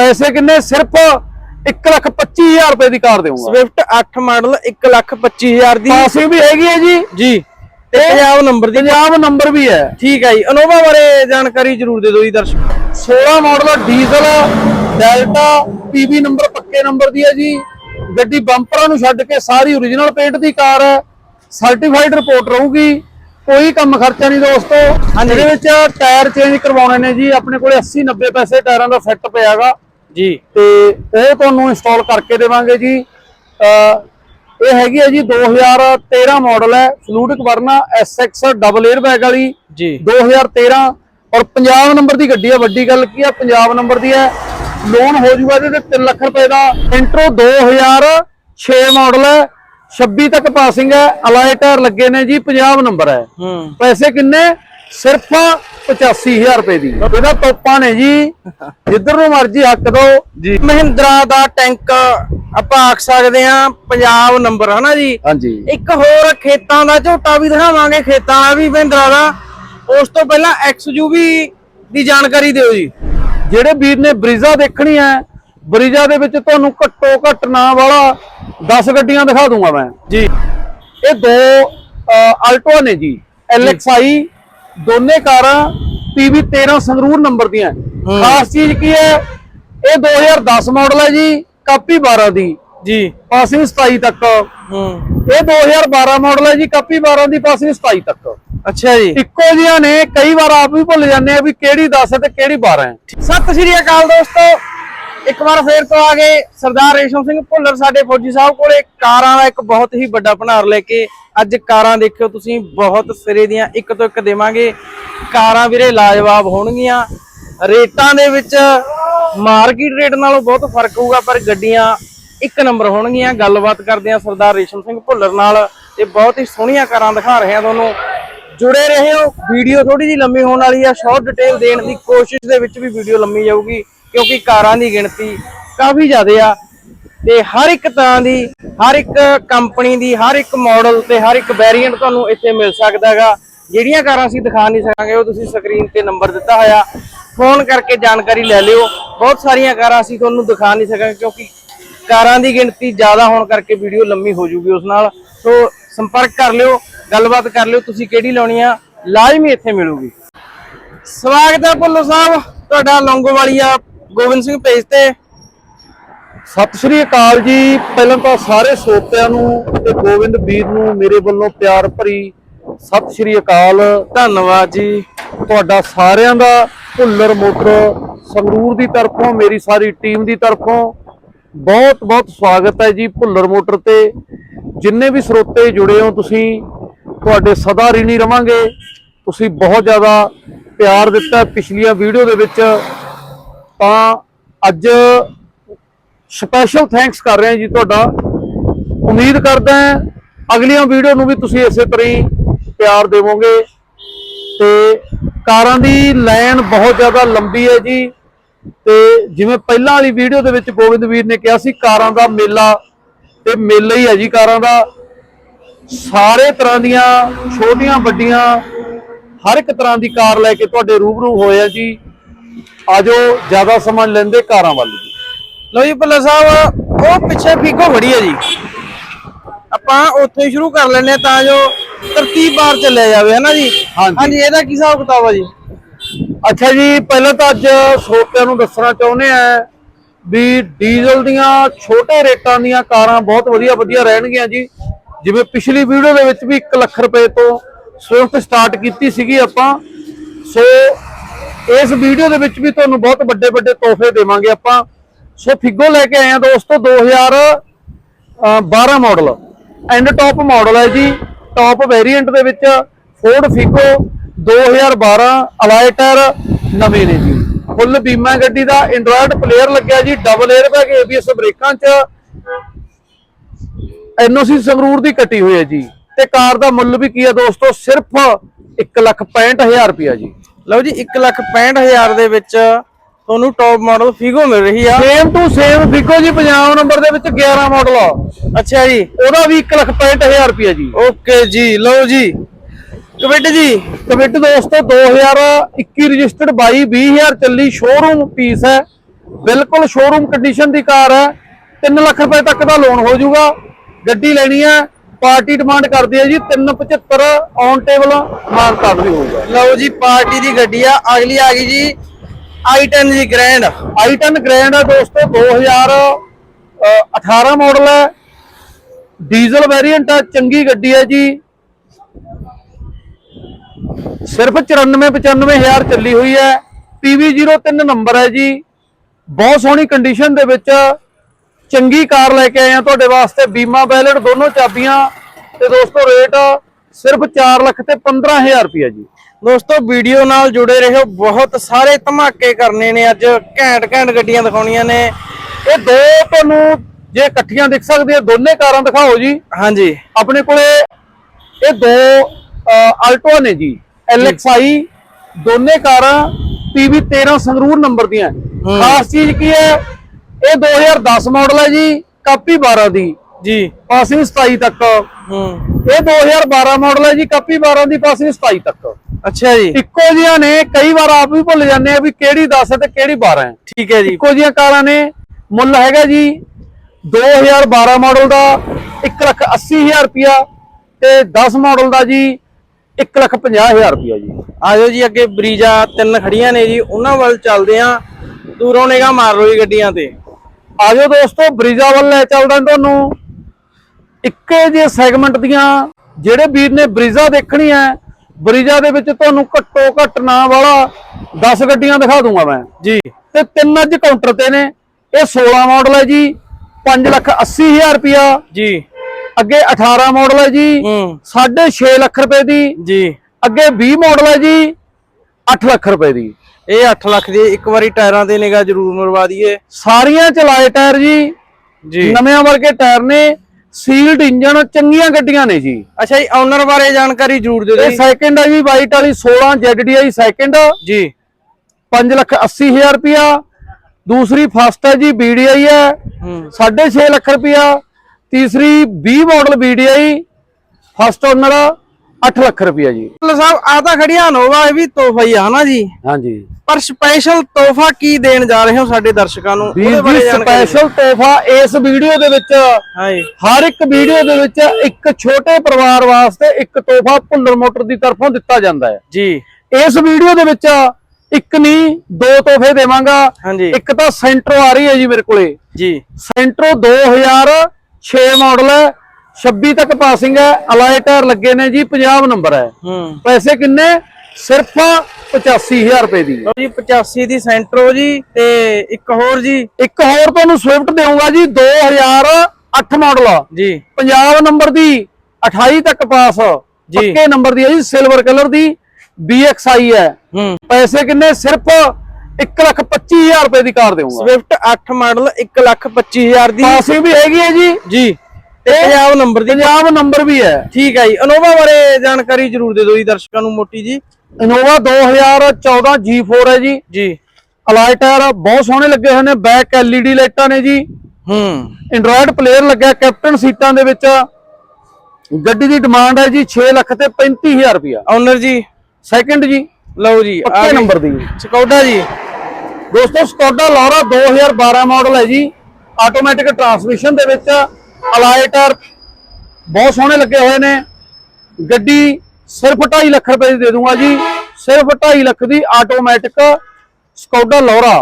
ਪੈਸੇ ਕਿੰਨੇ? ਸਿਰਫ 125000 ਰੁਪਏ ਦੀ ਕਾਰ ਦੇਵਾਂਗਾ ਸਵਿਫਟ 8 ਮਾਡਲ 125000 ਦੀ। ਪਾਸਿੰਗ ਵੀ ਹੈਗੀ ਹੈ ਜੀ। ਜੀ। ਤੇ ਪੰਜਾਬ ਨੰਬਰ ਦੀ। ਪੰਜਾਬ ਨੰਬਰ ਵੀ ਹੈ। ਠੀਕ ਹੈ ਜੀ। ਅਨੋਵਾ ਬਾਰੇ ਜਾਣਕਾਰੀ ਜ਼ਰੂਰ ਦੇ ਦਿਓ ਜੀ ਦਰਸ਼ਕ। 16 model diesel Delta PB number ਪੱਕੇ ਨੰਬਰ ਦੀ ਹੈ ਜੀ। ਗੱਡੀ ਬੰਪਰਾਂ ਨੂੰ ਛੱਡ ਕੇ ਸਾਰੀ ਓਰੀਜਨਲ ਪੇਂਟ ਦੀ ਕਾਰ ਹੈ। ਸਰਟੀਫਾਈਡ ਰਿਪੋਰਟ ਰਹੂਗੀ। ਕੋਈ ਕੰਮ ਖਰਚਾ ਨਹੀਂ ਦੋਸਤੋ। ਇਹਦੇ ਵਿੱਚ ਟਾਇਰ ਚੇਂਜ ਕਰਵਾਉਣੇ ਨੇ ਜੀ। ਆਪਣੇ ਕੋਲੇ 80 90 ਪੈਸੇ ਟਾਇਰਾਂ ਦਾ ਸੈੱਟ ਪਿਆਗਾ ਜੀ। ਤੇ ਉਹ ਤੁਹਾਨੂੰ ਇੰਸਟਾਲ ਕਰਕੇ ਦੇਵਾਂਗੇ ਜੀ। ਇਹ ਹੈਗੀ ਹੈ ਜੀ 2013 ਮਾਡਲ ਹੈ fluidic Verna SX double air bag ਵਾਲੀ। ਜੀ। 2013 ਔਰ ਪੰਜਾਬ ਨੰਬਰ ਦੀ ਗੱਡੀ ਹੈ ਵੱਡੀ ਗੱਲ ਕੀ ਹੈ ਪੰਜਾਬ ਨੰਬਰ ਦੀ ਹੈ। ਲੋਨ ਹੋ ਜੂਗਾ ਇਹਦੇ ਤੇ 3 ਲੱਖ ਰੁਪਏ ਦਾ। ਇੰਟਰੋ 2006 ਮਾਡਲ ਹੈ 26 ਤੱਕ ਪਾਸਿੰਗ ਹੈ ਅਲਾਈ ਟਾਇਰ ਲੱਗੇ ਨੇ ਜੀ ਪੰਜਾਬ ਨੰਬਰ ਹੂੰ। ਪੈਸੇ ਕਿੰਨੇ? ਸਿਰਫ 85000 ਰੁਪਏ ਦੀ। ਇਹਦਾ ਤੋਪਾਂ ਨੇ ਜੀ ਜਿੱਧਰ ਨੂੰ ਮਰਜ਼ੀ ਹੱਕ ਦੋ। ਜੀ। ਮਹਿੰਦਰਾ ਦਾ ਟੈਂਕ ਆਪਾਂ ਆਖ ਸਕਦੇ ਆ ਪੰਜਾਬ ਨੰਬਰ ਹਨਾ ਜੀ? ਹਾਂਜੀ। ਇੱਕ ਹੋਰ ਖੇਤਾਂ ਦਾ ਝੋਟਾ ਵੀ ਦਿਖਾਵਾਂਗੇ ਖੇਤਾਂ ਦਾ ਵੀ ਮਹਿੰਦਰਾ ਦਾ। ਉਸ ਤੋਂ ਪਹਿਲਾਂ XUV ਦੀ ਜਾਣਕਾਰੀ ਦਿਓ ਜੀ। ਜਿਹੜੇ ਵੀਰ ਨੇ ਬਰੀਜ਼ਾ ਦੇਖਣੀ ਹੈ ਬਰੀਜ਼ਾ ਦੇ ਵਿੱਚ ਤੁਹਾਨੂੰ ਘੱਟੋ ਘੱਟ ਨਾ ਵਾਲਾ 10 ਗੱਡੀਆਂ ਦਿਖਾ ਦੂੰਗਾ ਮੈਂ। ਜੀ। ਇਹ ਦੋ ਆਲਟੋ ਨੇ ਜੀ LXI ਦੋਨੇ ਕਾਰਾਂ PV 13 ਸੰਗਰੂਰ ਨੰਬਰ ਦੀਆਂ ਖਾਸ ਚੀਜ਼ ਕੀ ਹੈ? ਇਹ 2010 ਮਾਡਲ ਹੈ ਜੀ ਕਾਪੀ 12 ਦੀ। ਜੀ। ਪਾਸਿੰਗ 27 ਤੱਕ। ਹੂੰ। ਇਹ 2012 ਮਾਡਲ ਹੈ ਜੀ ਕਾਪੀ 12 ਦੀ ਪਾਸਿੰਗ 27 ਤੱਕ। ਅੱਛਾ ਜੀ। ਇੱਕੋ ਜਿਹੀਆਂ ਨੇ ਕਈ ਵਾਰ ਆਪ ਵੀ ਭੁੱਲ ਜਾਂਦੇ ਆ ਵੀ ਕਿਹੜੀ 10 ਹੈ ਤੇ ਕਿਹੜੀ 12 ਹੈ। ਸਤਿ ਸ਼੍ਰੀ ਅਕਾਲ ਦੋਸਤੋ। ਇੱਕ ਵਾਰ ਫੇਰ ਤੋਂ ਆ ਗਏ। ਸਰਦਾਰ ਰੇਸ਼ਮ ਸਿੰਘ ਭੁੱਲਰ ਸਾਡੇ ਫੌਜੀ ਸਾਹਿਬ ਕੋਲੇ। ਕਾਰਾਂ ਦਾ ਇੱਕ ਬਹੁਤ ਹੀ ਵੱਡਾ ਭੰਡਾਰ ਲੈ ਕੇ ਅੱਜ ਕਾਰਾਂ ਦੇਖਿਓ ਤੁਸੀਂ, ਬਹੁਤ ਸਿਰੇ ਦੀਆਂ ਇੱਕ ਤੋਂ ਇੱਕ ਦੇਵਾਂਗੇ। ਕਾਰਾਂ ਵੀਰੇ ਲਾਜਵਾਬ ਹੋਣਗੀਆਂ। ਰੇਟਾਂ ਦੇ ਵਿੱਚ ਮਾਰਕੀਟ ਰੇਟ ਨਾਲੋਂ ਬਹੁਤ ਫ਼ਰਕ ਹੋਊਗਾ, ਪਰ ਗੱਡੀਆਂ ਇੱਕ ਨੰਬਰ ਹੋਣਗੀਆਂ। ਗੱਲਬਾਤ ਕਰਦੇ ਆ ਸਰਦਾਰ ਰੇਸ਼ਮ ਸਿੰਘ ਭੁੱਲਰ ਨਾਲ ਤੇ ਬਹੁਤ ਹੀ ਸੋਹਣੀਆਂ ਕਾਰਾਂ ਦਿਖਾ ਰਹੇ ਆ ਤੁਹਾਨੂੰ। ਜੁੜੇ ਰਹੋ ਵੀਡੀਓ ਥੋੜੀ ਜਿਹੀ ਲੰਮੀ ਹੋਣ ਵਾਲੀ ਆ। ਸ਼ਾਰਟ ਡਿਟੇਲ ਦੇਣ ਦੀ ਕੋਸ਼ਿਸ਼ ਦੇ ਵਿੱਚ ਵੀ ਵੀਡੀਓ ਲੰਮੀ ਜਾਊਗੀ। ਕਿਉਂਕਿ ਕਾਰਾਂ ਦੀ ਗਿਣਤੀ ਕਾਫੀ ਜ਼ਿਆਦਾ ਆ ਤੇ ਹਰ ਇੱਕ ਤਰ੍ਹਾਂ ਦੀ, ਹਰ ਇੱਕ ਕੰਪਨੀ ਦੀ, ਹਰ ਇੱਕ ਮਾਡਲ ਤੇ, ਹਰ ਇੱਕ ਵੇਰੀਐਂਟ ਤੁਹਾਨੂੰ ਇੱਥੇ ਮਿਲ ਸਕਦਾ ਹੈਗਾ। ਜਿਹੜੀਆਂ ਕਾਰਾਂ ਅਸੀਂ ਦਿਖਾ ਨਹੀਂ ਸਕਾਂਗੇ, ਉਹ ਤੁਸੀਂ ਸਕਰੀਨ ਤੇ ਨੰਬਰ ਦਿੱਤਾ ਹੋਇਆ। ਫੋਨ ਕਰਕੇ ਜਾਣਕਾਰੀ ਲੈ ਲਿਓ। ਬਹੁਤ ਸਾਰੀਆਂ ਕਾਰਾਂ ਅਸੀਂ ਤੁਹਾਨੂੰ ਦਿਖਾ ਨਹੀਂ ਸਕਾਂਗੇ ਕਿਉਂਕਿ ਕਾਰਾਂ ਦੀ ਗਿਣਤੀ ਜ਼ਿਆਦਾ ਹੋਣ ਕਰਕੇ ਵੀਡੀਓ ਲੰਮੀ ਹੋ ਜੂਗੀ ਉਸ ਨਾਲ। ਸੋ ਸੰਪਰਕ ਕਰ ਲਿਓ, ਗੱਲਬਾਤ ਕਰ ਲਿਓ, ਤੁਸੀਂ ਕਿਹੜੀ ਲਾਉਣੀ ਆ, ਲਾਜ਼ਮੀ ਇੱਥੇ ਮਿਲੂਗੀ। ਸਵਾਗਤ ਹੈ ਭੁੱਲੋ ਸਾਹਿਬ, ਤੁਹਾਡਾ ਲੌਂਗੋਵਾਲੀਆ ਗੋਬਿੰਦ ਸਿੰਘ ਪੇਜ ਤੇ। ਸਤਿ ਸ਼੍ਰੀ ਅਕਾਲ ਜੀ। ਪਹਿਲਾਂ ਤਾਂ ਸਾਰੇ ਸੋਤਿਆਂ ਨੂੰ ਤੇ ਗੋਬਿੰਦ ਵੀਰ ਨੂੰ ਮੇਰੇ ਵੱਲੋਂ ਪਿਆਰ ਭਰੀ ਸਤਿ ਸ਼੍ਰੀ ਅਕਾਲ। ਧੰਨਵਾਦ ਜੀ। ਤੁਹਾਡਾ ਸਾਰਿਆਂ ਦਾ ਭੁੱਲਰ ਮੋਟਰ ਸੰਗਰੂਰ ਦੀ ਤਰਫੋਂ ਮੇਰੀ ਸਾਰੀ ਟੀਮ ਦੀ ਤਰਫੋਂ ਬਹੁਤ ਬਹੁਤ ਸਵਾਗਤ ਹੈ ਜੀ ਭੁੱਲਰ ਮੋਟਰ ਤੇ। ਜਿੰਨੇ ਵੀ ਸਰੋਤੇ ਜੁੜੇ ਹੋ ਤੁਸੀਂ ਤੁਹਾਡੇ ਸਦਾ ਰਿਣੀ ਰਵਾਂਗੇ। ਤੁਸੀਂ ਬਹੁਤ ਜ਼ਿਆਦਾ ਪਿਆਰ ਦਿੱਤਾ ਪਿਛਲੀਆਂ ਵੀਡੀਓ ਦੇ ਵਿੱਚ। ਤਾਂ ਅੱਜ ਸਪੈਸ਼ਲ ਥੈਂਕਸ ਕਰ ਰਹੇ ਹਾਂ ਜੀ ਤੁਹਾਡਾ। ਉਮੀਦ ਕਰਦਾ ਹਾਂ ਅਗਲੀਆਂ ਵੀਡੀਓ ਨੂੰ ਵੀ ਤੁਸੀਂ ਇਸੇ ਤਰ੍ਹਾਂ ਹੀ ਪਿਆਰ ਦੇਵੋਗੇ। ਤੇ ਕਾਰਾਂ ਦੀ ਲਾਈਨ ਬਹੁਤ ਜ਼ਿਆਦਾ ਲੰਬੀ ਹੈ ਜੀ। ਤੇ ਜਿਵੇਂ ਪਹਿਲਾਂ ਵਾਲੀ ਵੀਡੀਓ ਦੇ ਵਿੱਚ ਗੋਬਿੰਦ ਵੀਰ ਨੇ ਕਿਹਾ ਸੀ, ਕਾਰਾਂ ਦਾ ਮੇਲਾ, ਤੇ ਮੇਲਾ ਹੀ ਹੈ ਜੀ ਕਾਰਾਂ ਦਾ। ਸਾਰੇ ਤਰ੍ਹਾਂ ਦੀਆਂ ਛੋਟੀਆਂ ਵੱਡੀਆਂ ਹਰ ਇੱਕ ਤਰ੍ਹਾਂ ਦੀ ਕਾਰ ਲੈ ਕੇ ਤੁਹਾਡੇ ਰੂਬਰੂ ਹੋਏ ਆ ਜੀ। ਆਜੋ ਜ਼ਿਆਦਾ ਸਮਾਂ ਲੈਂਦੇ ਕਾਰਾਂ ਵੱਲ ਜੀ ਲਓ ਜੀ ਭੁੱਲਰ ਸਾਹਿਬ ਉਹ ਪਿੱਛੇ ਫੀਕੋ ਖੜੀ ਹੈ ਜੀ। ਆਪਾਂ ਉੱਥੇ ਹੀ ਸ਼ੁਰੂ ਕਰ ਲੈਨੇ ਤਾਂ ਜੋ ਤਰਤੀਬ ਬਾਰ ਚੱਲਿਆ ਜਾਵੇ ਹਨਾ ਜੀ? ਹਾਂਜੀ। ਇਹਦਾ ਕੀ ਹਿਸਾਬ ਕਿਤਾਬ ਆ ਜੀ? ਅੱਛਾ ਜੀ ਪਹਿਲਾਂ ਤਾਂ ਅੱਜ ਸਰੋਤਿਆਂ ਨੂੰ ਦੱਸਣਾ ਚਾਹੁੰਦੇ ਆ ਵੀ ਡੀਜ਼ਲ ਦੀਆਂ ਛੋਟੇ ਰੇਟਾਂ ਦੀਆਂ ਕਾਰਾਂ ਬਹੁਤ ਵਧੀਆ ਵਧੀਆ ਰਹਿਣਗੀਆਂ ਜੀ। ਜਿਵੇਂ ਪਿਛਲੀ ਵੀਡੀਓ ਦੇ ਵਿੱਚ ਵੀ 1 ਲੱਖ ਰੁਪਏ ਤੋਂ ਸਵਿਫਟ ਸਟਾਰਟ ਕੀਤੀ ਸੀਗੀ ਆਪਾਂ। ਸੋ ਇਸ ਵੀਡੀਓ ਦੇ ਵਿੱਚ ਵੀ ਤੁਹਾਨੂੰ ਬਹੁਤ ਵੱਡੇ ਵੱਡੇ ਤੋਹਫੇ ਦੇਵਾਂਗੇ ਆਪਾਂ। ਸੋ ਫਿੱਗੋ ਲੈ ਕੇ ਆਏ ਆ ਦੋਸਤੋ 2012 ਮਾਡਲ ਐਂਡ ਟੌਪ ਮਾਡਲ ਹੈ ਜੀ। ਟੌਪ ਵੇਰੀਐਂਟ ਦੇ ਵਿੱਚ ਫੋਰਡ ਫਿਗੋ 2012 ਅਲਾਈ ਟਾਇਰ ਨਵੇਂ ਨੇ ਜੀ। ਫੁੱਲ ਬੀਮਾ ਗੱਡੀ ਦਾ ਐਂਡਰੋਇਡ ਪਲੇਅਰ ਲੱਗਿਆ ਜੀ ਡਬਲ 에ਅਰ ਬੈਗ ABS ਬ੍ਰੇਕਾਂ 'ਚ। ਐਨਓਸੀ ਸੰਗਰੂਰ ਦੀ ਕੱਟੀ ਹੋਈ ਹੈ ਜੀ। ਤੇ ਕਾਰ ਦਾ ਮੁੱਲ ਵੀ ਕੀ ਹੈ ਦੋਸਤੋ, ਸਿਰਫ 165000 ਰੁਪਇਆ ਜੀ। ਲਓ ਜੀ 165000 ਦੇ ਵਿੱਚ ਤੁਹਾਨੂੰ ਟੌਪ ਮਾਡਲ ਫੀਗੋ ਮਿਲ ਰਹੀ ਆ। ਸੇਮ ਟੂ ਸੇਮ ਫਿਗੋ ਜੀ ਪੰਜਾਬ ਨੰਬਰ ਦੇ ਵਿੱਚ 11 ਮਾਡਲ ਆ। ਅੱਛਾ ਜੀ। ਉਹਦਾ ਵੀ 165000 ਰੁਪਇਆ ਜੀ। ਓਕੇ ਜੀ ਲਓ ਜੀ। ਕਵਿਟ ਜੀ। ਕਮਿਟ ਦੋਸਤੋ 2021 ਰਜਿਸਟਰਡ 22 20000 ਚੱਲੀ ਸ਼ੋਰੂਮ ਪੀਸ ਹੈ। ਬਿਲਕੁਲ ਸ਼ੋਰੂਮ ਕੰਡੀਸ਼ਨ ਦੀ ਕਾਰ ਹੈ। 3 ਲੱਖ ਰੁਪਏ ਤੱਕ ਦਾ ਲੋਨ ਹੋ ਜਾਊਗਾ। ਗੱਡੀ ਲੈਣੀ ਹੈ। ਪਾਰਟੀ ਡਿਮਾਂਡ ਕਰਦੀ ਹੈ ਜੀ 375 ਔਨ ਟੇਬਲ ਮਾਨਤਾ ਵੀ ਹੋਊਗਾ ਲਓ ਜੀ ਪਾਰਟੀ ਦੀ ਗੱਡੀ ਆ ਅਗਲੀ ਆ ਗਈ ਜੀ i10 ਜੀ ਗ੍ਰੈਂਡ i10 ਗ੍ਰੈਂਡ ਹੈ ਦੋਸਤੋ 2018 ਮਾਡਲ ਹੈ। ਡੀਜ਼ਲ ਵੇਰੀਐਂਟ ਹੈ ਚੰਗੀ ਗੱਡੀ ਹੈ ਜੀ। ਸਿਰਫ 94 95000 ਚੱਲੀ ਹੋਈ ਹੈ। PV03 ਨੰਬਰ ਹੈ ਜੀ। ਬਹੁਤ ਸੋਹਣੀ ਕੰਡੀਸ਼ਨ ਦੇ ਵਿੱਚ ਚੰਗੀ ਕਾਰ ਲੈ ਕੇ ਆਏ ਆ ਤੁਹਾਡੇ ਵਾਸਤੇ ਬੀਮਾ ਵੈਲਿਡ ਦੋਨੋਂ ਚਾਬੀਆਂ। ਤੇ ਦੋਸਤੋ ਰੇਟ ਸਿਰਫ 4 ਲੱਖ ਤੇ 15000 ਰੁਪਏ ਜੀ। ਦੋਸਤੋ ਵੀਡੀਓ ਨਾਲ ਜੁੜੇ ਰਹੋ। ਬਹੁਤ ਸਾਰੇ ਧਮਾਕੇ ਕਰਨੇ ਨੇ ਅੱਜ। ਘੈਂਟ ਘੈਂਟ ਗੱਡੀਆਂ ਦਿਖਾਉਣੀਆਂ ਨੇ। ਇਹ ਦੋ ਤੁਹਾਨੂੰ ਜੇ ਇਕੱਠੀਆਂ ਦਿਖ ਸਕਦੀਆਂ ਦੋਨੇ ਕਾਰਾਂ ਦਿਖਾਓ ਜੀ। ਹਾਂਜੀ। ਆਪਣੇ ਕੋਲੇ ਇਹ ਦੋ ਆਲਟੋ ਨੇ ਜੀ। LXI ਦੋਨੇ ਕਾਰਾਂ PV 13 ਸੰਗਰੂਰ ਨੰਬਰ ਦੀਆਂ। ਖਾਸ ਚੀਜ਼ ਕੀ ਹੈ? ਇਹ 2010 ਮਾਡਲ ਹੈ ਜੀ ਕਾਪੀ 12 ਦੀ। ਜੀ। ਪਾਸਿੰਗ 27 ਤੱਕ। ਹੂੰ। ਇਹ 2012 ਮਾਡਲ ਹੈ ਜੀ ਕਾਪੀ 12 ਦੀ ਪਾਸਿੰਗ 27 ਤੱਕ। ਅੱਛਾ ਜੀ। ਇੱਕੋ ਜਿਹੀਆਂ ਨੇ ਕਈ ਵਾਰ ਆਪ ਵੀ ਭੁੱਲ ਜਾਂਦੇ ਆ ਵੀ ਕਿਹੜੀ 10 ਹੈ ਤੇ ਕਿਹੜੀ 12 ਹੈ। ਠੀਕ ਹੈ ਜੀ। ਇੱਕੋ ਜਿਹੀਆਂ ਕਾਰਾਂ ਨੇ ਮੁੱਲ ਹੈਗਾ ਜੀ 2012 ਮਾਡਲ ਦਾ 180000 ਰੁਪਿਆ ਤੇ 10 ਮਾਡਲ ਦਾ ਜੀ 150000 ਰੁਪਿਆ ਜੀ। ਆਜੋ ਜੀ ਅੱਗੇ ਬਰੀਜਾ ਤਿੰਨ ਖੜੀਆਂ ਨੇ ਜੀ ਉਹਨਾਂ ਵੱਲ ਚੱਲਦੇ ਆ ਦੂਰੋਂ ਨਿਗਾ ਮਾਰ ਲਓ ਜੀ ਗੱਡੀਆਂ ਤੇ। ਆਜੋ ਦੋਸਤੋ ਬਰੀਜਾ ਵੱਲ ਲੈ ਚੱਲਦਾ ਤੁਹਾਨੂੰ। ਇੱਕੇ ਜਿਹੇ ਸੈਗਮੈਂਟ ਦੀਆਂ ਜਿਹੜੇ ਵੀਰ ਨੇ ਬਰੀਜਾ ਦੇਖਣੀ ਹੈ ਬਰੀਜਾ ਦੇ ਵਿੱਚ ਤੁਹਾਨੂੰ ਘੱਟੋ ਘੱਟ ਨਾ ਵਾਲਾ 10 ਗੱਡੀਆਂ ਦਿਖਾ ਦੂੰਗਾ ਮੈਂ। ਜੀ। ਤੇ ਤਿੰਨ ਅੱਜ ਕਾਊਂਟਰ ਤੇ ਨੇ। ਇਹ 16 ਮਾਡਲ ਹੈ ਜੀ 5 ਲੱਖ 80 ਹਜ਼ਾਰ ਰੁਪਿਆ ਜੀ। ਅੱਗੇ 18 ਮਾਡਲ ਹੈ ਜੀ ਹੂੰ। 6.5 ਲੱਖ ਰੁਪਏ ਦੀ। ਜੀ। ਅੱਗੇ 20 ਮਾਡਲ ਹੈ ਜੀ 8 ਲੱਖ ਰੁਪਏ ਦੀ। ਇਹ 8 ਲੱਖ ਦੀ ਇੱਕ ਵਾਰੀ ਟਾਇਰਾਂ ਤੇ ਨਿਗਾ ਜ਼ਰੂਰ ਮਰਵਾ ਦਈਏ। ਸਾਰੀਆਂ ਚਲਾਏ ਟਾਇਰ ਜੀ। ਜੀ। ਨਵੇਂ ਵਰਗੇ ਟਾਇਰ ਨੇ ਸੀਲਡ ਇੰਜਨ ਚੰਗੀਆਂ ਗੱਡੀਆਂ ਨੇ ਜੀ। ਅੱਛਾ ਜੀ ਓਨਰ ਬਾਰੇ ਜਾਣਕਾਰੀ ਜ਼ਰੂਰ ਦਿਓ ਇਹ ਜੀ। ਸੈਕਿੰਡ ਹੈ ਜੀ ਵਾਈਟ ਵਾਲੀ 16 ZDI ਸੈਕਿੰਡ ਜੀ। 5 ਲੱਖ 80 ਹਜ਼ਾਰ ਰੁਪਿਆ ਦੂਸਰੀ ਫਸਟ ਹੈ ਜੀ BDI ਹੈ। ਹੂੰ 6.5 ਲੱਖ ਰੁਪਿਆ ਤੀਸਰੀ 20 model BDI first owner 8 lakh ਰੁਪਿਆ ਜੀ। ਭੁੱਲਰ ਸਾਹਿਬ ਆ ਤਾਂ ਖੜੀਆਂ ਨੋਵਾ ਇਹ ਵੀ ਤੋਹਫਾ ਹੀ ਆ ਹਨਾ ਜੀ? ਹਾਂਜੀ। ਪਰ ਸਪੈਸ਼ਲ ਤੋਹਫਾ ਕੀ ਦੇਣ ਜਾ ਰਹੇ ਹੋ ਸਾਡੇ ਦਰਸ਼ਕਾਂ ਨੂੰ? ਵੀਰ ਉਹਦੇ ਬਾਰੇ ਜੀ ਜਾਣਕਾਰੀ ਸਪੈਸ਼ਲ ਤੋਹਫਾ ਇਸ ਵੀਡੀਓ ਦੇ ਵਿੱਚ ਹਾਂਜੀ ਹਰ ਇੱਕ ਵੀਡੀਓ ਦੇ ਵਿੱਚ ਇੱਕ ਛੋਟੇ ਪਰਿਵਾਰ ਵਾਸਤੇ ਇੱਕ ਤੋਹਫਾ ਭੁੱਲਰ ਮੋਟਰ ਦੀ ਤਰਫੋਂ ਦਿੱਤਾ ਜਾਂਦਾ ਹੈ। ਜੀ। ਇਸ ਵੀਡੀਓ ਦੇ ਵਿੱਚ ਇੱਕ ਨਹੀਂ ਦੋ ਤੋਹਫੇ ਦੇਵਾਂਗਾ। ਹਾਂਜੀ ਇੱਕ ਤਾਂ ਸੈਂਟਰੋ ਆ ਰਹੀ ਹੈ ਜੀ ਮੇਰੇ ਕੋਲੇ। ਜੀ। ਸੈਂਟਰੋ 2006 ਮਾਡਲ ਹੈ। 26 ਤੱਕ ਪਾਸਿੰਗ ਹੈ ਅਲਾਈ ਟਾਇਰ ਲੱਗੇ ਨੇ ਜੀ 50 ਨੰਬਰ ਹੈ। ਪੈਸੇ ਕਿੰਨੇ? ਸਿਰਫ 85000 ਰੁਪਏ ਦੀ। ਜੀ 85 ਦੀ ਸੈਂਟਰੋ ਜੀ ਤੇ ਇੱਕ ਹੋਰ ਜੀ। ਇੱਕ ਹੋਰ ਤੁਹਾਨੂੰ ਸਵਿਫਟ ਦੇਵਾਂਗਾ ਜੀ 2008 ਮਾਡਲ ਜੀ। ਪੰਜਾਬ ਨੰਬਰ ਦੀ 28 ਤੱਕ ਪਾਸ ਜੀ। ਪੱਕੇ ਨੰਬਰ ਦੀ ਹੈ ਜੀ ਸਿਲਵਰ ਕਲਰ ਦੀ BXI ਹੈ। ਹੂੰ। ਪੈਸੇ ਕਿੰਨੇ? ਸਿਰਫ 125000 ਰੁਪਏ ਦੀ ਕਾਰ ਦੇਵਾਂਗਾ ਸਵਿਫਟ 8 ਮਾਡਲ 1 ਲੱਖ 25 ਹਜ਼ਾਰ ਦੀ। ਪਾਸਿੰਗ ਵੀ ਹੈਗੀ ਹੈ ਜੀ। ਜੀ। ਪੰਜਾਬ ਨੰਬਰ ਦੀ ਪੰਜਾਬ ਨੰਬਰ ਵੀ ਹੈ। ਠੀਕ ਹੈ ਜੀ। ਅਨੋਵਾ ਬਾਰੇ ਜਾਣਕਾਰੀ ਜ਼ਰੂਰ ਦੇ ਦਿਓ ਜੀ ਦਰਸ਼ਕਾਂ ਨੂੰ ਮੋਟੀ ਜੀ। ਇਨੋਵਾ 2014 G4 ਹੈ ਜੀ। ਜੀ। ਅਲਾਈ ਟਾਇਰ ਬਹੁਤ ਸੋਹਣੇ ਲੱਗੇ ਹੋਏ ਨੇ ਬੈਕ LED ਲਾਈਟਾਂ ਨੇ ਜੀ। ਹੂੰ। ਐਂਡਰੋਇਡ ਪਲੇਅਰ ਲੱਗਿਆ ਕੈਪਟਨ ਸੀਟਾਂ ਦੇ ਵਿੱਚ। ਗੱਡੀ ਦੀ ਡਿਮਾਂਡ ਹੈ ਜੀ 6 ਲੱਖ ਤੇ 35000 ਰੁਪਇਆ। ਓਨਰ ਜੀ। ਸੈਕਿੰਡ ਜੀ। ਲਓ ਜੀ ਪੱਕੇ। ਨੰਬਰ ਦੀ। ਸਕੌਡਾ ਜੀ। ਦੋਸਤੋ ਸਕੋਡਾ ਲੌਰਾ 2012 ਮਾਡਲ ਹੈ ਜੀ। ਆਟੋਮੈਟਿਕ ਟਰਾਂਸਮਿਸ਼ਨ ਦੇ ਵਿੱਚ ਅਲਾਈ ਟਾਇਰ ਬਹੁਤ ਸੋਹਣੇ ਲੱਗੇ ਹੋਏ ਨੇ। ਗੱਡੀ ਸਿਰਫ 2.5 ਲੱਖ ਰੁਪਏ ਦੀ ਦੇ ਦੂੰਗਾ ਜੀ। ਸਿਰਫ 2.5 ਲੱਖ ਦੀ automatic Skoda Laura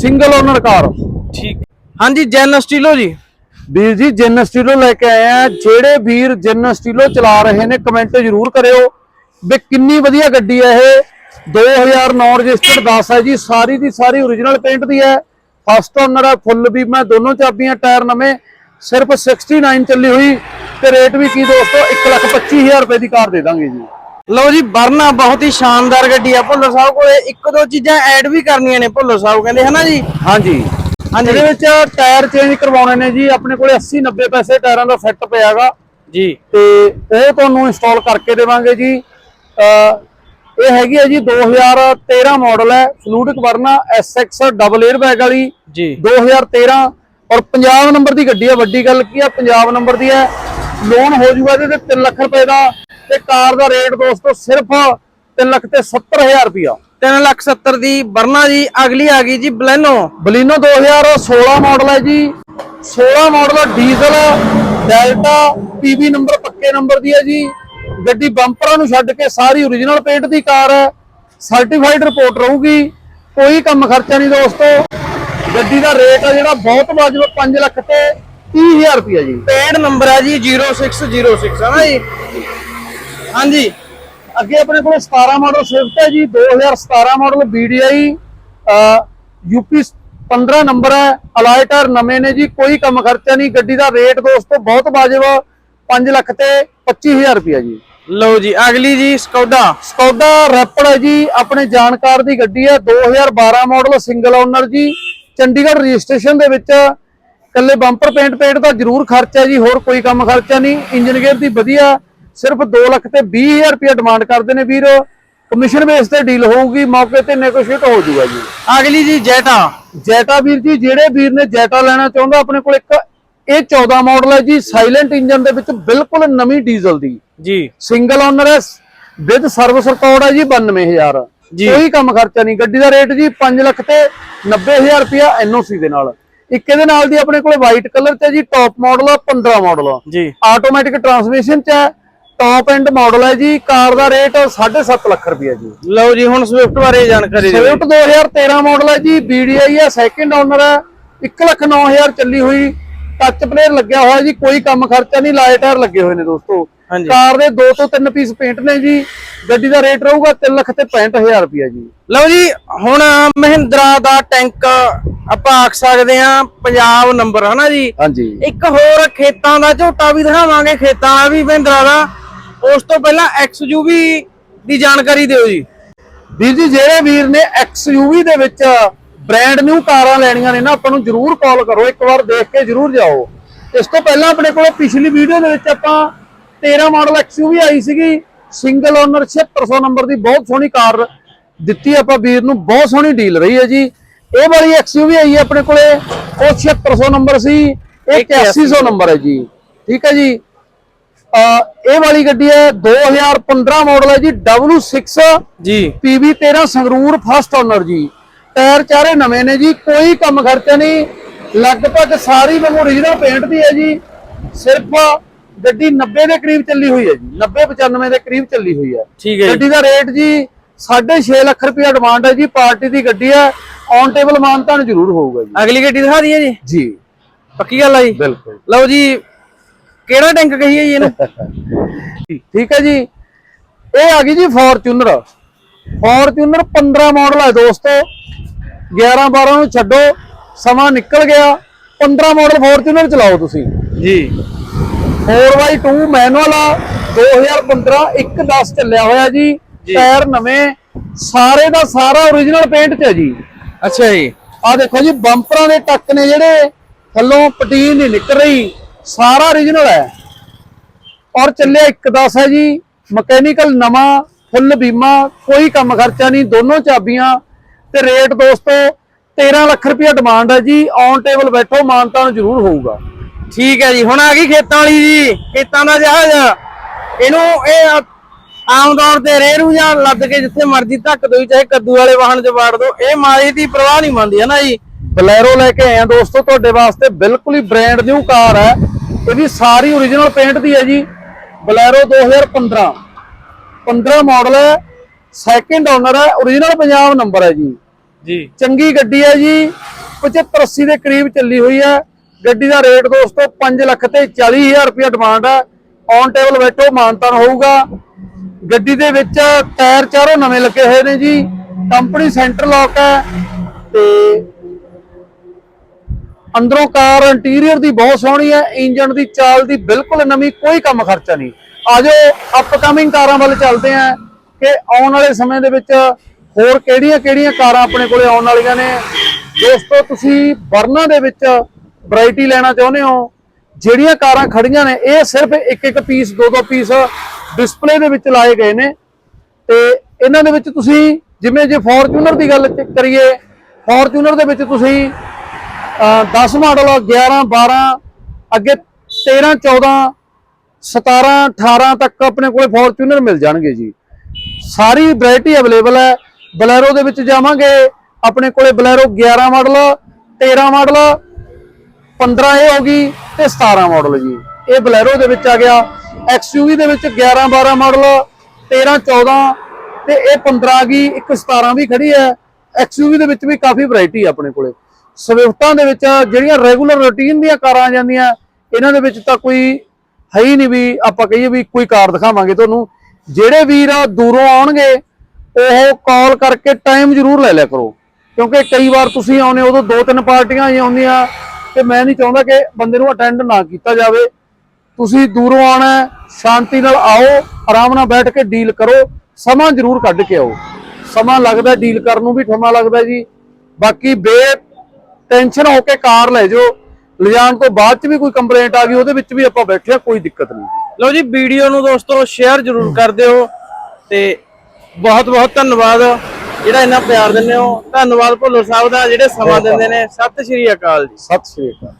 single owner car ਠੀਕ। ਹਾਂਜੀ ਜੈਨ ਸਟੀਲੋ ਜੀ। ਵੀਰ ਜੀ ਜਿੰਨ ਸਟੀਲੋ ਲੈ ਕੇ ਆਏ ਆ। ਜਿਹੜੇ ਵੀਰ ਜਿੰਨ ਸਟੀਲੋ ਚਲਾ ਰਹੇ ਨੇ ਕਮੈਂਟ ਜ਼ਰੂਰ ਕਰਿਓ ਵੀ ਕਿੰਨੀ ਵਧੀਆ ਗੱਡੀ ਹੈ ਇਹ। 2009 ਰਜਿਸਟਰਡ 10 ਹੈ ਜੀ। ਸਾਰੀ ਦੀ ਸਾਰੀ origignal ਪੇਂਟ ਦੀ ਹੈ। ਫਸਟ ਓਨਰ ਹੈ ਫੁੱਲ ਵੀ ਮੈਂ ਦੋਨੋਂ ਚਾਬੀਆਂ ਟਾਇਰ ਨਵੇਂ। ਸਿਰਫ 69 ਚੱਲੀ ਹੋਈ ਤੇ ਰੇਟ ਵੀ ਕੀ ਦੋਸਤੋ 125000 ਰੁਪਏ ਦੀ ਕਾਰ ਦੇ ਦਾਂਗੇ ਜੀ। ਲਓ ਜੀ ਵਰਨਾ ਬਹੁਤ ਹੀ ਸ਼ਾਨਦਾਰ ਗੱਡੀ ਆ। ਭੁੱਲਰ ਸਾਹਿਬ ਕੋਲੇ ਇੱਕ ਦੋ ਚੀਜ਼ਾਂ ਐਡ ਵੀ ਕਰਨੀਆਂ ਨੇ ਭੁੱਲਰ ਸਾਹਿਬ ਕਹਿੰਦੇ ਹਨਾ ਜੀ? ਹਾਂਜੀ। ਹਾਂਜੀ। ਇਹਦੇ ਵਿੱਚ ਟਾਇਰ ਚੇਂਜ ਕਰਵਾਉਣੇ ਨੇ ਜੀ। ਆਪਣੇ ਕੋਲੇ 80 90 ਪੈਸੇ ਟਾਇਰਾਂ ਦਾ ਸੈੱਟ ਪਿਆਗਾ ਜੀ। ਤੇ ਉਹ ਤੁਹਾਨੂੰ ਇੰਸਟਾਲ ਕਰਕੇ ਦੇਵਾਂਗੇ ਜੀ। ਇਹ ਹੈਗੀ ਹੈ ਜੀ 2013 ਮਾਡਲ ਹੈ। Fluidic Verna SX double air bag ਵਾਲੀ। ਜੀ। 2013 ਔਰ ਪੰਜਾਬ ਨੰਬਰ ਦੀ ਗੱਡੀ ਹੈ ਵੱਡੀ ਗੱਲ ਕੀ ਹੈ ਪੰਜਾਬ ਨੰਬਰ ਦੀ ਹੈ ਲੋਨ ਹੋ ਜੂਗਾ ਇਹਦੇ ਤੇ 3 ਲੱਖ ਰੁਪਏ ਦਾ ਤੇ ਕਾਰ ਦਾ ਰੇਟ ਦੋਸਤੋ ਸਿਰਫ 3 ਲੱਖ ਤੇ 70000 ਰੁਪਇਆ। 370 ਦੀ। ਵਰਨਾ ਜੀ ਅਗਲੀ ਆ ਗਈ ਜੀ ਬਲੈਨੋ। ਬਲੀਨੋ 2016 ਮਾਡਲ ਹੈ ਜੀ। 16 model diesel Delta PB number ਪੱਕੇ ਨੰਬਰ ਦੀ ਹੈ ਜੀ। ਗੱਡੀ ਬੰਪਰਾਂ ਨੂੰ ਛੱਡ ਕੇ ਸਾਰੀ ਓਰੀਜਨਲ ਪੇਂਟ ਦੀ ਕਾਰ ਹੈ ਸਰਟੀਫਾਈਡ ਰਿਪੋਰਟ ਰਹੂਗੀ। ਕੋਈ ਕੰਮ ਖਰਚਾ ਨਹੀਂ ਦੋਸਤੋ। ਗੱਡੀ ਦਾ ਰੇਟ ਹੈ ਜਿਹੜਾ ਬਹੁਤ ਵਾਜਬ 5 ਲੱਖ ਤੇ 30000 ਰੁਪਏ ਜੀ। ਪੇਡ ਨੰਬਰ ਹੈ ਜੀ 0606 ਹੈ ਨਾ ਜੀ? ਹਾਂਜੀ। ਅੱਗੇ ਆਪਣੇ ਕੋਲ 17 ਮਾਡਲ ਸਵਿਫਟ ਹੈ ਜੀ 2017 ਮਾਡਲ BDI ਯੂਪੀ 15 ਨੰਬਰ ਹੈ ਅਲਾਈ ਟਾਇਰ ਨਵੇਂ ਨੇ ਜੀ ਕੋਈ ਕੰਮ ਖਰਚਾ ਨਹੀਂ ਗੱਡੀ ਦਾ ਰੇਟ ਦੋਸਤੋ ਬਹੁਤ ਵਾਜਬ 5 ਲੱਖ ਤੇ 25000 ਰੁਪਏ ਜੀ। ਲਓ ਜੀ ਅਗਲੀ ਜੀ ਸਕੌਡਾ। ਸਕੌਡਾ ਰੈਪਡ ਹੈ ਜੀ ਆਪਣੇ ਜਾਣਕਾਰ ਦੀ ਗੱਡੀ ਹੈ 2012 ਮਾਡਲ ਸਿੰਗਲ ਓਨਰ ਜੀ ਚੰਡੀਗੜ੍ਹ ਰਜਿਸਟ੍ਰੇਸ਼ਨ ਦੇ ਵਿੱਚ ਕੱਲੇ ਬੰਪਰ ਪੇਂਟ ਪੇਂਟ ਦਾ ਜ਼ਰੂਰ ਖਰਚਾ ਜੀ ਹੋਰ ਕੋਈ ਕੰਮ ਖਰਚਾ ਨਹੀਂ। ਇੰਜਨ ਗੇਅਰ ਦੀ ਵਧੀਆ ਸਿਰਫ 2 ਲੱਖ ਤੇ 20000 ਰੁਪਏ ਡਿਮਾਂਡ ਕਰਦੇ ਨੇ ਵੀਰ। ਕਮਿਸ਼ਨ ਬੇਸ ਤੇ ਡੀਲ ਹੋਊਗੀ ਮੌਕੇ ਤੇ ਨੈਗੋਸ਼ੀਏਟ ਹੋ ਜਾਊਗਾ ਜੀ। ਅਗਲੀ ਜੀ ਜੈਟਾ। ਜੈਟਾ ਵੀਰ ਜੀ ਜਿਹੜੇ ਵੀਰ ਨੇ ਜੈਟਾ ਲੈਣਾ ਚਾਹੁੰਦਾ ਆਪਣੇ ਕੋਲ ਇੱਕ ਇਹ 14 ਮਾਡਲ ਹੈ ਜੀ ਸਾਇਲੈਂਟ ਇੰਜਨ ਦੇ ਵਿੱਚ ਬਿਲਕੁਲ ਨਵੀਂ ਡੀਜ਼ਲ ਦੀ। ਜੀ। ਸਿੰਗਲ ਓਨਰ ਹੈ ਵਿਦ ਸਰਵਿਸ ਰਿਕਾਰਡ ਹੈ ਜੀ 92000 ਜੀ। ਕੋਈ ਕੰਮ ਖਰਚਾ ਨਹੀਂ। ਗੱਡੀ ਦਾ ਰੇਟ ਜੀ 5 ਲੱਖ ਤੇ 90000 ਰੁਪਿਆ ਐਨਓਸੀ ਦੇ ਨਾਲ। ਇੱਕ ਇਹਦੇ ਨਾਲ ਦੀ ਆਪਣੇ ਕੋਲੇ ਵਾਈਟ ਕਲਰ ਚ ਜੀ ਟੌਪ ਮਾਡਲ ਆ 15 ਮਾਡਲ ਆ। ਜੀ। ਆਟੋਮੈਟਿਕ ਟਰਾਂਸਮਿਸ਼ਨ ਚ ਹੈ ਟੌਪ ਐਂਡ ਮਾਡਲ ਹੈ ਜੀ ਕਾਰ ਦਾ ਰੇਟ 7.5 ਲੱਖ ਰੁਪਿਆ ਜੀ। ਲਓ ਜੀ ਹੁਣ ਸਵਿਫਟ ਬਾਰੇ ਜਾਣਕਾਰੀ ਦਿਓ। ਸਵਿਫਟ 2013 ਮਾਡਲ ਹੈ ਜੀ BDI ਹੈ ਸੈਕਿੰਡ ਓਨਰ ਹੈ 1 ਲੱਖ 9000 ਚੱਲੀ ਹੋਈ। ਟੱਚ ਪਲੇਅਰ ਲੱਗਿਆ ਹੋਇਆ ਜੀ ਕੋਈ ਕੰਮ ਖਰਚਾ ਨਹੀਂ ਲਾਈਟ ਟਾਇਰ ਲੱਗੇ ਹੋਏ ਨੇ ਦੋਸਤੋ। ਕਾਰ ਦੇ 2 ਤੋਂ 3 ਪੀਸ ਪੇਂਟ ਨੇ ਜੀ ਗੱਡੀ ਦਾ ਰੇਟ ਰਹੂਗਾ 3 ਲੱਖ ਤੇ 65000 ਰੁਪਇਆ ਜੀ। ਲਓ ਜੀ ਹੁਣ ਮਹਿੰਦਰਾ ਦਾ ਟੈਂਕ ਆਪਾਂ ਆਖ ਸਕਦੇ ਆ ਪੰਜਾਬ ਨੰਬਰ ਹਨਾ ਜੀ? ਹਾਂਜੀ। ਇੱਕ ਹੋਰ ਖੇਤਾਂ ਦਾ ਝੋਟਾ ਵੀ ਦਿਖਾਵਾਂਗੇ ਖੇਤਾਂ ਦਾ ਵੀ ਮਹਿੰਦਰਾ ਦਾ। ਉਸ ਤੋਂ ਪਹਿਲਾਂ XUV ਦੀ ਜਾਣਕਾਰੀ ਦਿਓ ਜੀ। ਵੀਰ ਜੀ ਜਿਹੜੇ ਵੀਰ ਨੇ XUV ਦੇ ਵਿੱਚ ਬ੍ਰਾਂਡ ਨਿਊ ਕਾਰਾਂ ਲੈਣੀਆਂ ਨੇ ਨਾ ਆਪਾਂ ਨੂੰ ਜਰੂਰ ਕਾਲ ਕਰੋ ਇੱਕ ਵਾਰ ਦੇਖ ਕੇ ਜਰੂਰ ਜਾਓ। ਇਸ ਤੋਂ ਪਹਿਲਾਂ ਆਪਣੇ ਕੋਲ ਪਿਛਲੀ ਵੀਡੀਓ ਦੇ ਵਿੱਚ ਆਪਾਂ 13 ਮਾਡਲ XUV ਆਈ ਸੀਗੀ ਸਿੰਗਲ ਓਨਰ 7600 ਨੰਬਰ ਦੀ ਬਹੁਤ ਸੋਹਣੀ ਕਾਰ ਦਿੱਤੀ ਆਪਾਂ ਵੀਰ ਨੂੰ ਬਹੁਤ ਸੋਹਣੀ ਡੀਲ ਰਹੀ ਹੈ ਜੀ। ਇਹ ਵਾਲੀ XUV ਆਈ ਹੈ ਆਪਣੇ ਕੋਲੇ ਉਹ 7600 ਨੰਬਰ ਸੀ ਇਹ 8100 ਨੰਬਰ ਹੈ ਜੀ। ਠੀਕ ਹੈ ਜੀ। ਇਹ ਵਾਲੀ ਗੱਡੀ ਹੈ 2015 ਮਾਡਲ ਹੈ ਜੀ W6 ਜੀ। PV 13 ਸੰਗਰੂਰ ਫਸਟ ਓਨਰ ਜੀ। ਟਾਇਰ ਚਾਰੇ ਨਵੇਂ ਨੇ ਜੀ ਕੋਈ ਕੰਮ ਖਰਚਾ ਨਹੀਂ। ਲਗਭਗ ਸਾਰੀ ਵਾਂਗੂ origignal ਪੇਂਟ ਦੀ ਹੈ ਜੀ ਸਿਰਫ ਗੱਡੀ 90 ਦੇ ਕਰੀਬ ਚੱਲੀ ਹੋਈ ਹੈ ਜੀ 90 95 ਦੇ ਕਰੀਬ ਚੱਲੀ ਹੋਈ ਹੈ। ਠੀਕ ਹੈ ਗੱਡੀ ਦਾ ਰੇਟ ਜੀ 6.5 ਲੱਖ ਰੁਪਏ ਡਿਮਾਂਡ ਹੈ ਜੀ ਪਾਰਟੀ ਦੀ ਗੱਡੀ ਹੈ ਔਨ ਟੇਬਲ ਮਾਨਤਾਨ ਜ਼ਰੂਰ ਹੋਊਗਾ ਜੀ। ਅਗਲੀ ਗੱਡੀ ਦਿਖਾ ਦਈਏ ਜੀ? ਜੀ। ਪੱਕੀ ਗੱਲ ਆ ਜੀ? ਬਿਲਕੁਲ। ਲਓ ਜੀ ਕਿਹੜਾ ਟੈਂਕ ਕਹੀਏ ਜੀ ਇਹਨੂੰ? ਠੀਕ ਹੈ ਜੀ। ਇਹ ਆ ਗਈ ਜੀ ਫੋਰਚੂਨਰ ਫੋਰਚੂਨਰ 15 ਮਾਡਲ ਹੈ ਦੋਸਤੋ। 11 12 ਨੂੰ ਛੱਡੋ ਸਮਾਂ ਨਿਕਲ ਗਿਆ। 15 ਮਾਡਲ ਫੋਰਚੂਨਰ ਚਲਾਓ ਤੁਸੀਂ। ਜੀ। 4x2 ਮੈਨੂਅਲ ਆ 2015 110 ਚੱਲਿਆ ਹੋਇਆ ਜੀ। ਟਾਇਰ ਨਵੇਂ ਸਾਰੇ ਦਾ ਸਾਰਾ origignal ਪੇਂਟ ਚ ਹੈ ਜੀ। ਅੱਛਾ ਜੀ। ਆ ਦੇਖੋ ਜੀ ਬੰਪਰਾਂ ਦੇ ਟੱਕ ਨੇ ਜਿਹੜੇ ਥੱਲੋਂ ਪਟੀਨ ਨਹੀਂ ਨਿਕਲ ਰਹੀ ਸਾਰਾ origignal ਹੈ। ਔਰ ਚੱਲਿਆ 110 ਹੈ ਜੀ ਮਕੈਨੀਕਲ ਨਵਾਂ ਫੁੱਲ ਬੀਮਾ ਕੋਈ ਕੰਮ ਖਰਚਾ ਨਹੀਂ ਦੋਨੋਂ ਚਾਬੀਆਂ ਤੇ ਰੇਟ ਦੋਸਤੋ 13 ਲੱਖ ਰੁਪਏ ਡਿਮਾਂਡ ਹੈ ਜੀ ਔਨ ਟੇਬਲ ਬੈਠੋ, ਮਾਨਤਾ ਨੂੰ ਜ਼ਰੂਰ ਹੋਊਗਾ। ਠੀਕ ਹੈ ਜੀ, ਹੁਣ ਆ ਗਈ ਖੇਤਾਂ ਵਾਲੀ ਜੀ, ਖੇਤਾਂ ਦਾ ਜਹਾਜ਼। ਇਹਨੂੰ ਇਹ ਆਮ ਤੌਰ ਤੇ ਰੇਰੂ ਜਾਂ ਲੱਦ ਕੇ ਜਿੱਥੇ ਮਰਜ਼ੀ ਧੱਕ ਦੋ ਚਾਹੇ ਕੱਦੂ ਵਾਲੇ ਵਾਹਨ 'ਚ ਵਾੜ ਦੋ ਇਹ ਮਾਰੀ ਦੀ ਪਰਵਾਹ ਨਹੀਂ ਮੰਨਦੀ ਹੈ ਨਾ ਜੀ? ਬਲੈਰੋ ਲੈ ਕੇ ਆਏ ਆ ਦੋਸਤੋ, ਤੁਹਾਡੇ ਵਾਸਤੇ ਬਿਲਕੁਲ ਹੀ ਬ੍ਰਾਂਡ ਨਿਊ ਕਾਰ ਹੈ। ਇਹਦੀ ਸਾਰੀ origignal ਪੇਂਟ ਦੀ ਹੈ ਜੀ, ਬਲੈਰੋ 2015 15 ਮਾਡਲ ਹੈ ਸੈਕਿੰਡ ਓਨਰ ਹੈ origignal ਪੰਜਾਬ ਨੰਬਰ ਹੈ ਜੀ। ਜੀ। ਚੰਗੀ ਗੱਡੀ ਹੈ ਜੀ 75 80 ਦੇ ਕਰੀਬ ਚੱਲੀ ਹੋਈ ਹੈ। ਗੱਡੀ ਦਾ ਰੇਟ ਦੋਸਤੋ 5 ਲੱਖ ਤੇ 40000 ਰੁਪਏ ਡਿਮਾਂਡ ਹੈ। ਔਨ ਟੇਬਲ ਬੈਠੋ, ਮਾਨਤਾਨ ਹੋਊਗਾ। ਗੱਡੀ ਦੇ ਵਿੱਚ ਟਾਇਰ ਚਾਰੋਂ ਨਵੇਂ ਲੱਗੇ ਹੋਏ ਨੇ ਜੀ। ਕੰਪਨੀ ਸੈਂਟਰ ਲੌਕ ਹੈ ਤੇ ਅੰਦਰੋਂ ਕਾਰ ਇੰਟੀਰੀਅਰ ਦੀ ਬਹੁਤ ਸੋਹਣੀ ਹੈ। ਇੰਜਨ ਦੀ, ਚਾਲ ਦੀ ਬਿਲਕੁਲ ਨਵੀਂ, ਕੋਈ ਕੰਮ ਖਰਚਾ ਨਹੀਂ। ਆਜੋ ਅਪਕਮਿੰਗ ਕਾਰਾਂ ਵੱਲ ਚੱਲਦੇ ਆਂ ਕਿ ਆਉਣ ਵਾਲੇ ਸਮੇਂ ਦੇ ਵਿੱਚ ਹੋਰ ਕਿਹੜੀਆਂ-ਕਿਹੜੀਆਂ ਕਾਰਾਂ ਆਪਣੇ ਕੋਲੇ ਆਉਣ ਵਾਲੀਆਂ ਨੇ? ਦੋਸਤੋ, ਤੁਸੀਂ ਵਰਨਾ ਦੇ ਵਿੱਚ ਵੈਰਾਈਟੀ ਲੈਣਾ ਚਾਹੁੰਦੇ ਹੋ? ਜਿਹੜੀਆਂ ਕਾਰਾਂ ਖੜੀਆਂ ਨੇ, ਇਹ ਸਿਰਫ ਇੱਕ ਇੱਕ ਪੀਸ ਦੋ ਦੋ ਪੀਸ ਡਿਸਪਲੇ ਦੇ ਵਿੱਚ ਲਾਏ ਗਏ ਨੇ। ਤੇ ਇਹਨਾਂ ਦੇ ਵਿੱਚ ਤੁਸੀਂ ਜਿਵੇਂ ਜੇ ਫੋਰਚੂਨਰ ਦੀ ਗੱਲ ਕਰੀਏ ਫੋਰਚੂਨਰ ਦੇ ਵਿੱਚ ਤੁਸੀਂ, ਅਹ 10 ਮਾਡਲ 11 12 ਅੱਗੇ 13 14 17 18 ਤੱਕ ਆਪਣੇ ਕੋਲੇ ਫੋਰਚੂਨਰ ਮਿਲ ਜਾਣਗੇ ਜੀ। ਸਾਰੀ ਵੈਰਾਈਟੀ ਅਵੇਲੇਬਲ ਹੈ। ਬਲੈਰੋ ਦੇ ਵਿੱਚ ਜਾਵਾਂਗੇ। ਆਪਣੇ ਕੋਲੇ ਬਲੈਰੋ 11 ਮਾਡਲ 13 ਮਾਡਲ 15 ਇਹ ਹੋ ਗਈ ਤੇ 17 ਮਾਡਲ ਜੀ। ਇਹ ਬਲੈਰੋ ਦੇ ਵਿੱਚ ਆ ਗਿਆ। XUV ਦੇ ਵਿੱਚ 11 12 ਮਾਡਲ 13 14 ਤੇ ਇਹ 15 ਆ ਗਈ, ਇੱਕ 17 ਵੀ ਖੜੀ ਹੈ। XUV ਦੇ ਵਿੱਚ ਵੀ ਕਾਫੀ ਵੈਰਾਈਟੀ ਆਪਣੇ ਕੋਲੇ। ਸਵਿਫਟਾਂ ਦੇ ਵਿੱਚ ਜਿਹੜੀਆਂ ਰੈਗੂਲਰ ਰੂਟੀਨ ਦੀਆਂ ਕਾਰਾਂ ਆ ਜਾਂਦੀਆਂ, ਇਹਨਾਂ ਦੇ ਵਿੱਚ ਤਾਂ ਕੋਈ ਹੈ ਹੀ ਨਹੀਂ ਵੀ ਆਪਾਂ ਕਹੀਏ ਵੀ ਕੋਈ ਕਾਰ ਦਿਖਾਵਾਂਗੇ ਤੁਹਾਨੂੰ। ਜਿਹੜੇ ਵੀਰ ਦੂਰੋਂ ਆਉਣਗੇ ਉਹ ਕਾਲ ਕਰਕੇ ਟਾਈਮ ਜ਼ਰੂਰ ਲੈ ਲਿਆ ਕਰੋ। ਕਿਉਂਕਿ ਕਈ ਵਾਰ ਤੁਸੀਂ ਆਉਨੇ ਉਦੋਂ ਦੋ ਤਿੰਨ ਪਾਰਟੀਆਂ ਹੀ ਆਉਂਦੀਆਂ ਤੇ ਮੈਂ ਨਹੀਂ ਚਾਹੁੰਦਾ ਕਿ ਬੰਦੇ ਨੂੰ ਅਟੈਂਡ ਨਾ ਕੀਤਾ ਜਾਵੇ। ਤੁਸੀਂ ਦੂਰੋਂ ਆਣਾ ਸ਼ਾਂਤੀ ਨਾਲ ਆਓ, ਆਰਾਮ ਨਾਲ ਬੈਠ ਕੇ ਡੀਲ ਕਰੋ, ਸਮਾਂ ਜ਼ਰੂਰ ਕੱਢ ਕੇ ਆਓ। ਸਮਾਂ ਲੱਗਦਾ ਡੀਲ ਕਰਨ ਨੂੰ ਵੀ, ਸਮਾਂ ਲੱਗਦਾ ਜੀ। ਬਾਕੀ ਬੇ ਟੈਨਸ਼ਨ ਹੋ ਕੇ ਕਾਰ ਲੈ ਜਾਓ। ਲਿਜਾਣ ਤੋਂ ਬਾਅਦ ਚ ਵੀ ਕੋਈ ਕੰਪਲੇਂਟ ਆ ਗਈ, ਉਹਦੇ ਵਿੱਚ ਵੀ ਆਪਾਂ ਬੈਠੇ ਆ ਕੋਈ ਦਿੱਕਤ ਨਹੀਂ। ਲਓ ਜੀ, ਵੀਡੀਓ ਨੂੰ ਦੋਸਤੋ ਸ਼ੇਅਰ ਜ਼ਰੂਰ ਕਰ ਦਿਓ ਤੇ ਬਹੁਤ ਬਹੁਤ ਧੰਨਵਾਦ। ਜਿਹੜਾ ਇੰਨਾ ਪਿਆਰ ਦਿੰਦੇ ਹੋ ਧੰਨਵਾਦ ਭੁੱਲਰ ਸਾਹਿਬ ਦਾ ਜਿਹੜੇ ਸਮਾਂ ਦਿੰਦੇ ਨੇ। ਸਤਿ ਸ਼੍ਰੀ ਅਕਾਲ ਜੀ। ਸਤਿ ਸ਼੍ਰੀ ਅਕਾਲ।